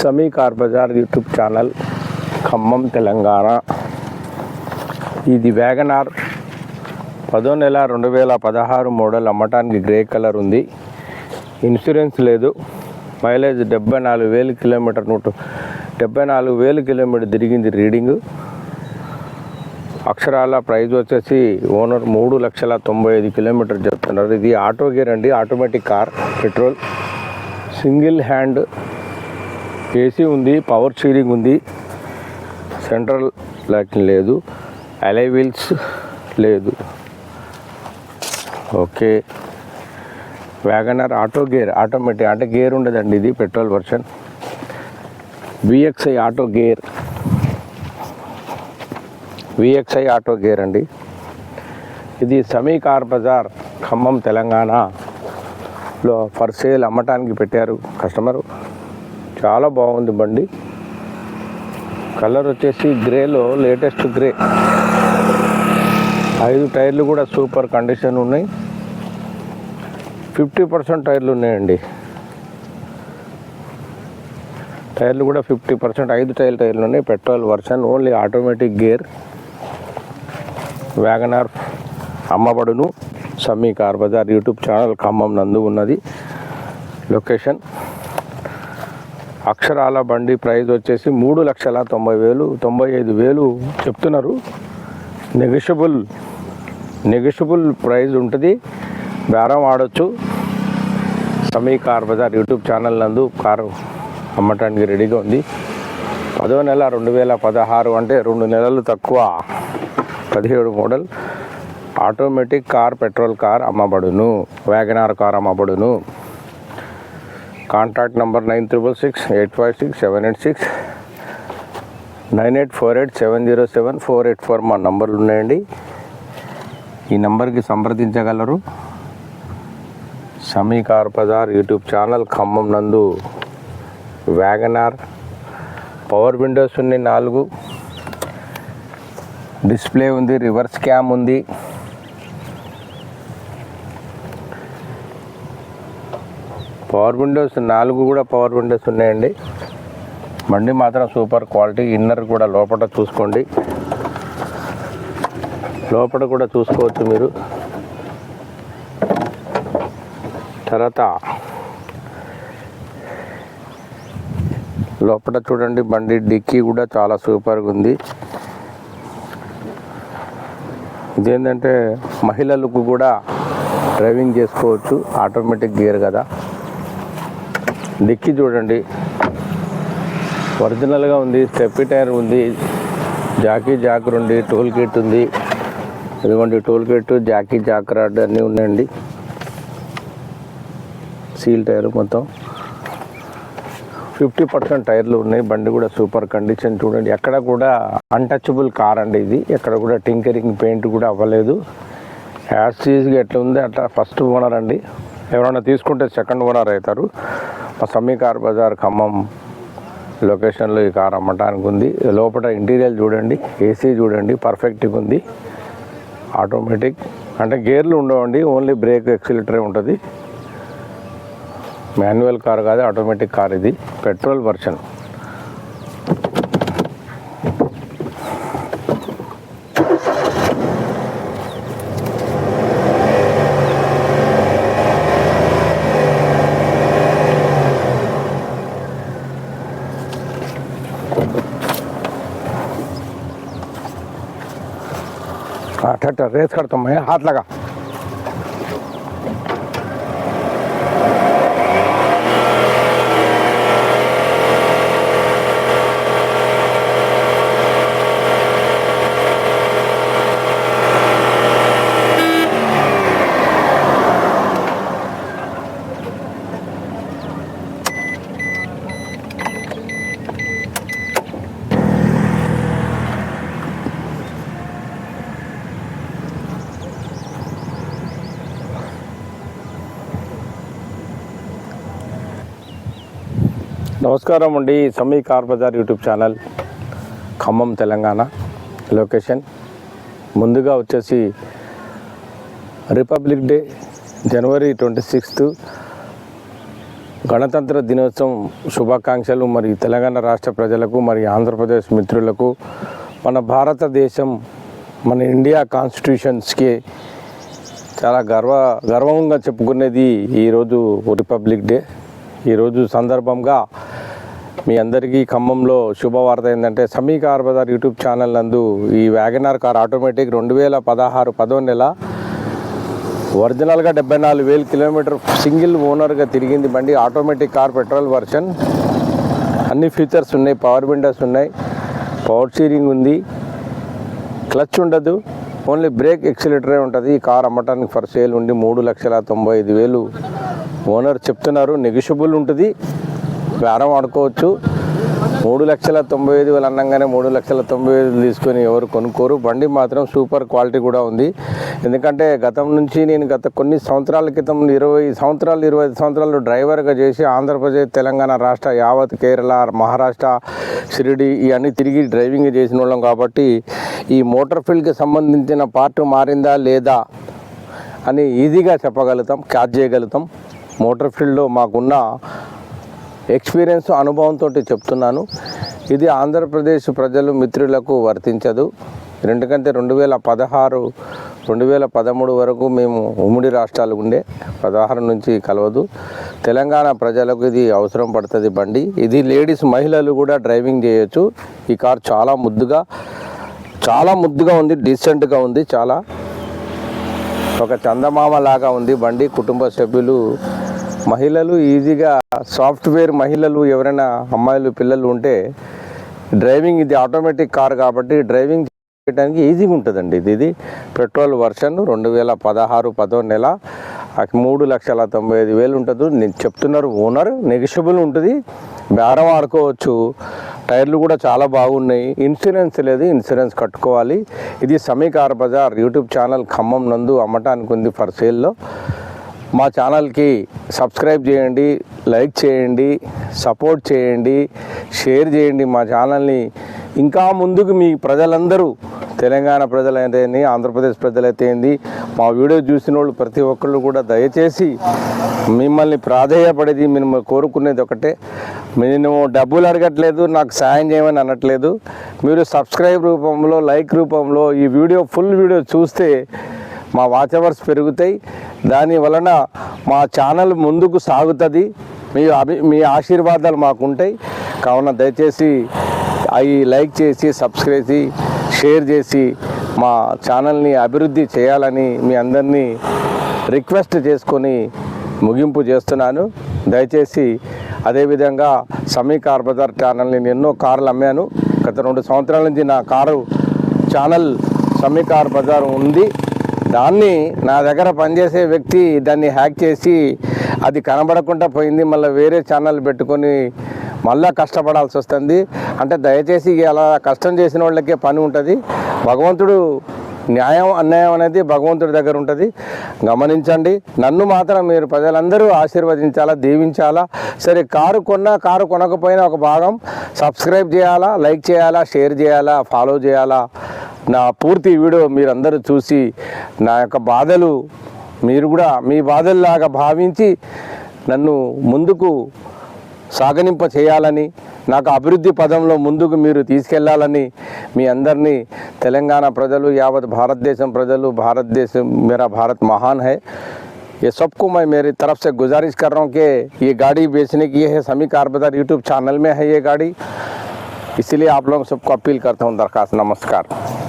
Sami car Bazar YouTube channel Khammam Telangana. ఇది WagonR పదో నెల రెండు వేల పదహారు మోడల్ అమ్మటానికి గ్రే కలర్ ఉంది. ఇన్సూరెన్స్ లేదు. మైలేజ్ డెబ్బై నాలుగు వేలు కిలోమీటర్ నూట డెబ్బై నాలుగు వేలు కిలోమీటర్ తిరిగింది రీడింగ్. అక్షరాల ప్రైజ్ వచ్చేసి ఓనర్ మూడు లక్షల తొంభై ఐదు కిలోమీటర్ చెప్తున్నారు. ఇది ఆటో గేర్ అండి automatic car petrol. Single hand AC ఉంది పవర్ స్టీరింగ్ ఉంది సెంట్రల్ లైటింగ్ లేదు అలై వీల్స్ లేదు. Okay. WagonR auto gear automatic అంటే గేర్ ఉండదండి ఇది petrol version VXI auto gear VXI auto gear అండి. ఇది సమీ కార్ బజార్ ఖమ్మం తెలంగాణలో ఫర్ సేల్ అమ్మటానికి పెట్టారు కస్టమరు చాలా బాగుంది బండి. కలర్ వచ్చేసి గ్రేలో లేటెస్ట్ గ్రే ఐదు టైర్లు కూడా సూపర్ కండిషన్ ఉన్నాయి. ఫిఫ్టీ పర్సెంట్ టైర్లు ఉన్నాయండి. టైర్లు కూడా ఫిఫ్టీ పర్సెంట్ ఐదు టైర్ టైర్లు ఉన్నాయి. Petrol version only automatic gear WagonR అమ్మబడును. Sammi car Bazar YouTube channel Khammam నందు ఉన్నది. లొకేషన్ అక్షరాల బండి ప్రైజ్ వచ్చేసి మూడు లక్షల తొంభై వేలు తొంభై ఐదు వేలు చెప్తున్నారు. నెగిషబుల్ నెగిషబుల్ ప్రైజ్ ఉంటుంది. బేరం ఆడొచ్చు. Sami car Bazar YouTube channel నందు కారు అమ్మటానికి రెడీగా ఉంది. పదో నెల రెండు వేల పదహారు అంటే రెండు నెలలు తక్కువ. పదిహేడు model. Automatic car petrol car అమ్మబడును. వ్యాగనార్ కార్ అమ్మబడును. Contact number nine triple six eight five six seven eight six nine eight four eight seven zero seven four eight four మా నంబర్లు ఉన్నాయండి. ఈ నంబర్కి సంప్రదించగలరు. Sami car Bazar YouTube channel Khammam నందు WagonR power windows ఉన్నాయి నాలుగు. డిస్ప్లే ఉంది రివర్స్ క్యామ్ ఉంది. పవర్ విండోస్ నాలుగు కూడా పవర్ విండోస్ ఉన్నాయండి. బండి మాత్రం సూపర్ క్వాలిటీ ఇన్నర్ కూడా లోపల చూసుకోండి. లోపల కూడా చూసుకోవచ్చు మీరు. తర్వాత లోపల చూడండి బండి డిక్కీ కూడా చాలా సూపర్గా ఉంది. ఇదేంటంటే మహిళలకు కూడా డ్రైవింగ్ చేసుకోవచ్చు ఆటోమేటిక్ గేర్ కదా. డిక్కీ చూడండి. ఒరిజినల్గా ఉంది స్టెప్పి టైర్ ఉంది. జాకీ జాకర్ ఉంది టోల్ గేట్ ఉంది. ఇదిగోండి టోల్ కిట్ జాకీ జాకర్ రాడ్ అన్నీ ఉన్నాయండి. సీల్ టైర్ మొత్తం. ఫిఫ్టీ పర్సెంట్ టైర్లు ఉన్నాయి బండి కూడా సూపర్ కండిషన్ చూడండి. ఎక్కడ కూడా అన్టచబుల్ కార్ అండి ఇది. ఎక్కడ కూడా టింకరింగ్ పెయింట్ కూడా అవ్వలేదు. యాజ్ సీజ్గా ఎట్లా ఉంది అట్లా ఫస్ట్ ఓనర్ అండి. ఎవరైనా తీసుకుంటే సెకండ్ ఓనర్ అవుతారు. మా సమీ కార్ బజార్ ఖమ్మం లొకేషన్లో ఈ కార్ అమ్మటానికి ఉంది. లోపల ఇంటీరియర్ చూడండి ఏసీ చూడండి పర్ఫెక్ట్గా ఉంది. ఆటోమేటిక్ అంటే గేర్లు ఉండవండి ఓన్లీ బ్రేక్ ఎక్సిలేటరే ఉంటుంది. మాన్యువల్ కార్ కాదు ఆటోమేటిక్ కార్ ఇది. పెట్రోల్ వర్షన్ अठा रेस कर तो मैं हाथ लगा। నమస్కారం అండి. Sami car Bazar YouTube channel Khammam Telangana. Location ముందుగా వచ్చేసి republic day January twenty sixth. గణతంత్ర దినోత్సవం శుభాకాంక్షలు మరి తెలంగాణ రాష్ట్ర ప్రజలకు మరి ఆంధ్రప్రదేశ్ మిత్రులకు. మన భారతదేశం మన ఇండియా కాన్స్టిట్యూషన్స్కి చాలా గర్వ గర్వంగా చెప్పుకునేది ఈరోజు రిపబ్లిక్ డే. ఈరోజు సందర్భంగా మీ అందరికీ ఖమ్మంలో శుభవార్త ఏంటంటే సమీకార్ బజార్ యూట్యూబ్ ఛానల్ నందు ఈ వ్యాగనార్ కార్ ఆటోమేటిక్ రెండు వేల పదహారు పదో నెల ఒరిజినల్గా డెబ్బై నాలుగు వేలు కిలోమీటర్ సింగిల్ ఓనర్గా తిరిగింది బండి. Automatic car petrol version. అన్ని ఫీచర్స్ ఉన్నాయి పవర్ విండోస్ ఉన్నాయి పవర్ స్టీరింగ్ ఉంది. క్లచ్ ఉండదు ఓన్లీ బ్రేక్ ఎక్సిలేటరే ఉంటుంది. ఈ కార్ అమ్మటానికి ఫర్ సేల్ ఉండి మూడు లక్షల తొంభై ఐదు వేలు ఓనర్ చెప్తున్నారు. నెగిషియబుల్ ఉంటుంది. వ్యారం ఆడుకోవచ్చు మూడు లక్షల తొంభై ఐదు వేలు అనగానే మూడు లక్షల తొంభై ఐదు తీసుకొని ఎవరు కొనుక్కోరు. బండి మాత్రం సూపర్ క్వాలిటీ కూడా ఉంది. ఎందుకంటే గతం నుంచి నేను గత కొన్ని సంవత్సరాల క్రితం ఇరవై సంవత్సరాలు ఇరవై ఐదు సంవత్సరాలు డ్రైవర్గా చేసి ఆంధ్రప్రదేశ్ తెలంగాణ రాష్ట్ర యావత్ కేరళ మహారాష్ట్ర షిరిడి ఇవన్నీ తిరిగి డ్రైవింగ్ చేసిన వాళ్ళం కాబట్టి ఈ మోటార్ ఫీల్డ్కి సంబంధించిన పార్ట్ మారిందా లేదా అని ఈజీగా చెప్పగలుగుతాం క్యాచ్ చేయగలుగుతాం. మోటార్ ఫీల్డ్లో మాకున్న ఎక్స్పీరియన్స్ అనుభవంతో చెప్తున్నాను. ఇది ఆంధ్రప్రదేశ్ ప్రజలు మిత్రులకు వర్తించదు. ఎందుకంటే రెండు వేల పదహారు రెండు వేల పదమూడు వరకు మేము ఉమ్మడి రాష్ట్రాలు ఉండే. పదహారు నుంచి కలవదు. తెలంగాణ ప్రజలకు ఇది అవసరం పడుతుంది బండి. ఇది లేడీస్ మహిళలు కూడా డ్రైవింగ్ చేయొచ్చు. ఈ కార్ చాలా ముద్దుగా చాలా ముద్దుగా ఉంది డీసెంట్గా ఉంది చాలా. ఒక చందమామ లాగా ఉంది బండి. కుటుంబ సభ్యులు మహిళలు ఈజీగా సాఫ్ట్వేర్ మహిళలు ఎవరైనా అమ్మాయిలు పిల్లలు ఉంటే డ్రైవింగ్ ఇది ఆటోమేటిక్ కార్ కాబట్టి డ్రైవింగ్ చేయడానికి ఈజీగా ఉంటుందండి ఇది. ఇది పెట్రోల్ వర్షన్ రెండు వేల పదహారు పదో నెల. మూడు లక్షల తొంభై ఐదు వేలు ఉంటుంది. నేను చెప్తున్నారు ఓనర్ నెగిషియబుల్ ఉంటుంది. బేరం ఆడుకోవచ్చు. టైర్లు కూడా చాలా బాగున్నాయి. ఇన్సూరెన్స్ లేదు. ఇన్సూరెన్స్ కట్టుకోవాలి. ఇది సమీకార్ బజార్ యూట్యూబ్ ఛానల్ ఖమ్మం నందు అమ్మటానికి ఉంది ఫర్ సేల్లో. మా ఛానల్కి సబ్స్క్రైబ్ చేయండి లైక్ చేయండి సపోర్ట్ చేయండి షేర్ చేయండి మా ఛానల్ని. ఇంకా ముందుకు మీ ప్రజలందరూ తెలంగాణ ప్రజలైతే ఏంది ఆంధ్రప్రదేశ్ ప్రజలైతే ఏంది మా వీడియో చూసిన వాళ్ళు ప్రతి ఒక్కళ్ళు కూడా దయచేసి మిమ్మల్ని ప్రాధేయపడేది మిమ్మల్ని కోరుకునేది ఒకటే. నేను డబ్బులు అడగట్లేదు నాకు సాయం చేయమని అనట్లేదు. మీరు సబ్స్క్రైబ్ రూపంలో లైక్ రూపంలో ఈ వీడియో ఫుల్ వీడియో చూస్తే మా వాచ్ అవర్స్ పెరుగుతాయి. దాని వలన మా ఛానల్ ముందుకు సాగుతుంది. మీ అభి మీ ఆశీర్వాదాలు మాకుంటాయి. కావున దయచేసి అవి లైక్ చేసి సబ్స్క్రైబ్ చేసి షేర్ చేసి మా ఛానల్ని అభివృద్ధి చేయాలని మీ అందరినీ రిక్వెస్ట్ చేసుకొని ముగింపు చేస్తున్నాను. దయచేసి అదేవిధంగా సమీ కార్ బజార్ ఛానల్ని నేను ఎన్నో కార్లు అమ్మాను. గత రెండు సంవత్సరాల నుంచి నా car channel Sami car Bazar ఉంది. దాన్ని నా దగ్గర పనిచేసే వ్యక్తి దాన్ని హ్యాక్ చేసి అది కనబడకుండా పోయింది మళ్ళీ వేరే ఛానల్ పెట్టుకొని మళ్ళా కష్టపడాల్సి వస్తుంది. అంటే దయచేసి అలా కష్టం చేసిన వాళ్ళకే పని ఉంటుంది. భగవంతుడు న్యాయం అన్యాయం అనేది భగవంతుడి దగ్గర ఉంటుంది. గమనించండి నన్ను మాత్రం మీరు ప్రజలందరూ ఆశీర్వదించాలా దీవించాలా? సరే కారు కొన్నా కారు కొనకపోయినా ఒక భాగం. సబ్స్క్రైబ్ చేయాలా లైక్ చేయాలా షేర్ చేయాలా ఫాలో చేయాలా? నా పూర్తి వీడియో మీరందరూ చూసి నా యొక్క బాధలు మీరు కూడా మీ బాధల్లాగా భావించి నన్ను ముందుకు సాగనింప చేయాలని నాకు అభివృద్ధి పదంలో ముందుకు మీరు తీసుకెళ్లాలని మీ అందరినీ తెలంగాణ ప్రజలు యావత్ భారతదేశం ప్రజలు భారతదేశం मेरा भारत महान है ये सबको मैं मेरी तरफ से गुजारिश कर रहा हूँ कि ये गाड़ी बेचने की है समी कार बाजार यूट्यूब चैनल में है ये गाड़ी इसलिए आप लोगों सबको अपील करता हूँ दरखास्त नमस्कार